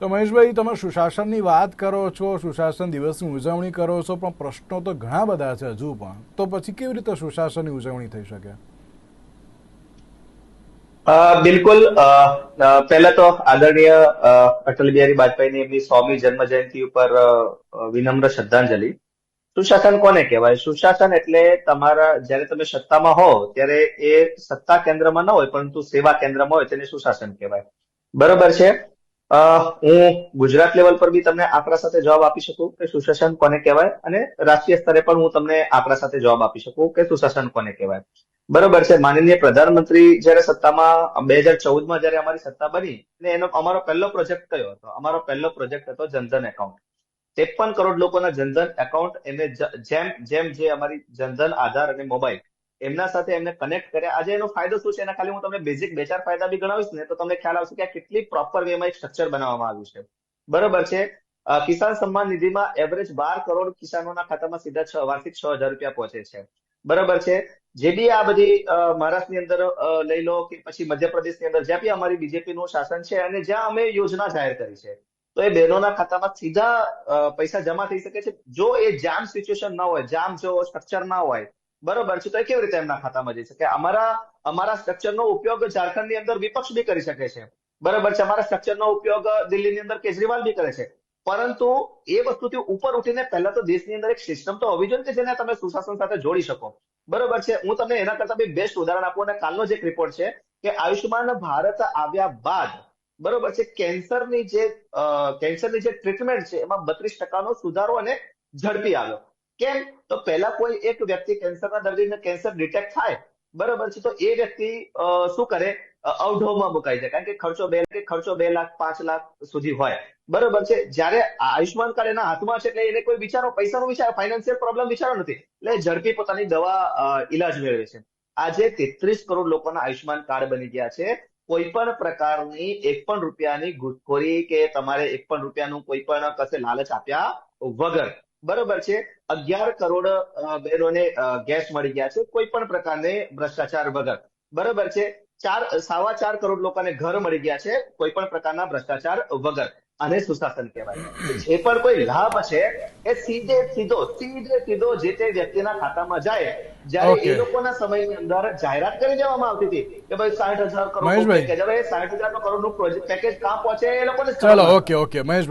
તો મહેશભાઈ, તમે સુશાસનની વાત કરો છો, સુશાસન દિવસની ઉજવણી કરો છો, પણ પ્રશ્નો તો ઘણા બધા છે હજુ પણ. તો પછી કેવી રીતે સુશાસનની ઉજવણી થઈ શકે? બિલકુલ. પહેલા તો આદરણીય અટલ બિહારી વાજપેયીની એમની સ્વામી જન્મ જયંતિ ઉપર વિનમ્ર શ્રદ્ધાંજલિ. સુશાસન કોને કહેવાય? સુશાસન એટલે તમારા, જ્યારે તમે સત્તામાં હો, ત્યારે એ સત્તા કેન્દ્રમાં ન હોય, પરંતુ સેવા કેન્દ્રમાં હોય, તેને સુશાસન કહેવાય. બરોબર છે? હું ગુજરાત લેવલ પર બી તમને આંકડા સાથે જવાબ આપી શકું કે સુશાસન કોને કહેવાય અને રાષ્ટ્રીય સ્તરે પણ હું તમને આંકડા સાથે જવાબ આપી શકું કે સુશાસન કોને કહેવાય. બરોબર છે, માનનીય પ્રધાનમંત્રી જયારે સત્તામાં બે હજાર ચૌદમાં જ્યારે અમારી સત્તા બની ને એનો અમારો પહેલો પ્રોજેક્ટ કયો હતો? અમારો પહેલો પ્રોજેક્ટ હતો જનધન એકાઉન્ટ. ત્રેપન કરોડ લોકોના જનધન એકાઉન્ટ એમને જેમ જેમ જે અમારી જનધન, આધાર અને મોબાઈલ એમના સાથે એમને કનેક્ટ કર્યા. આજે એનો ફાયદો શું છે? એના ખાલી હું તમને બેઝિક બે ચાર ફાયદા બી ગણાવીશ ને, તો તમને ખ્યાલ આવશે કે આ કેટલી પ્રોપર વેમાં એક સ્ટ્રક્ચર બનાવવામાં આવ્યું છે. બરોબર છે? કિસાન સન્માન નિધિમાં એવરેજ બાર કરોડ કિસાનોના ખાતામાં સીધા છ વાર્ષિક છ હજાર રૂપિયા પહોંચે છે. બરોબર છે? જે બી આ બધી મહારાષ્ટ્રની અંદર લઈ લો કે પછી મધ્યપ્રદેશની અંદર, જ્યાં બી અમારી બીજેપી નું શાસન છે અને જ્યાં અમે યોજના જાહેર કરી છે, તો એ બહેનોના ખાતામાં સીધા પૈસા જમા થઈ શકે છે. જો એ જામ સિચ્યુએશન ન હોય, જામ જો સ્ટ્રક્ચર ના હોય બરોબર છે, તો એ કેવી રીતે એમના ખાતામાં જઈ શકે? અમારા અમારા સ્ટ્રક્ચરનો ઉપયોગ ઝારખંડની અંદર વિપક્ષ બી કરી શકે છે. બરોબર છે, અમારા સ્ટ્રક્ચરનો ઉપયોગ દિલ્હીની અંદર કેજરીવાલ બી કરે છે. પરંતુ એ વસ્તુથી ઉપર ઉઠીને પહેલા તો દેશની અંદર એક સિસ્ટમ તો હોવી જોઈએ જેને તમે સુશાસન સાથે જોડી શકો. બરોબર છે, હું તમને એના કરતા બી બેસ્ટ ઉદાહરણ આપું અને કાલનો જે એક રિપોર્ટ છે કે આયુષ્યમાન ભારત આવ્યા બાદ, બરોબર છે, કેન્સરની જે કેન્સરની જે ટ્રીટમેન્ટ છે, એમાં બત્રીસ ટકાનો સુધારો અને ઝડપી આવ્યો. કેમ? તો પહેલા કોઈ એક વ્યક્તિ કેન્સરના દર્દીને કેન્સર ડિટેક્ટ થાય, બરોબર છે, તો એ વ્યક્તિ શું કરે? અવઢવમાં મુકાઈ જાય. કારણ કે ખર્ચો બે, કે ખર્ચો બે લાખ, પાંચ લાખ સુધી હોય. બરોબર છે? જ્યારે આયુષ્માન કાર્ડ એના હાથમાં છે, એટલે એને કોઈ વિચારો, પૈસાનો વિચાર, ફાઇનાન્શિયલ પ્રોબ્લેમ વિચારો નથી. એટલે ઝડપી પોતાની દવા ઇલાજ મેળવે છે. આજે તેત્રીસ કરોડ લોકોના આયુષ્યમાન કાર્ડ બની ગયા છે. કોઈ પણ પ્રકારની એક પણ રૂપિયાની ઘૂસખોરી કે તમારે એક પણ રૂપિયાનું કોઈ પણ કશે લાલચ આપ્યા વગર. બરોબર છે. અગિયાર કરોડ બહેનોને ગેસ મળી ગયા છે કોઈ પણ પ્રકારને ભ્રષ્ટાચાર વગર. બરોબર છે. ચાર સાવા ચાર કરોડ લોકોને ઘર મળી ગયા છે કોઈ પણ પ્રકારના ભ્રષ્ટાચાર વગર. આને સુશાસન કહેવાય. જે પણ કોઈ લાભ છે એ સીધે સીધો સીધે સીધો જે તે વ્યક્તિના ખાતામાં જાય જ્યારે એ લોકોના સમયની અંદર જાહેરાત કરી દેવામાં આવતી હતી કે ભાઈ સાઠ હજાર કરોડ. સાઠ હજાર કરોડનું પ્રોજેક્ટ પેકેજ કાં પહોંચે એ લોકોને ચલો ઓકે ઓકે મહેશ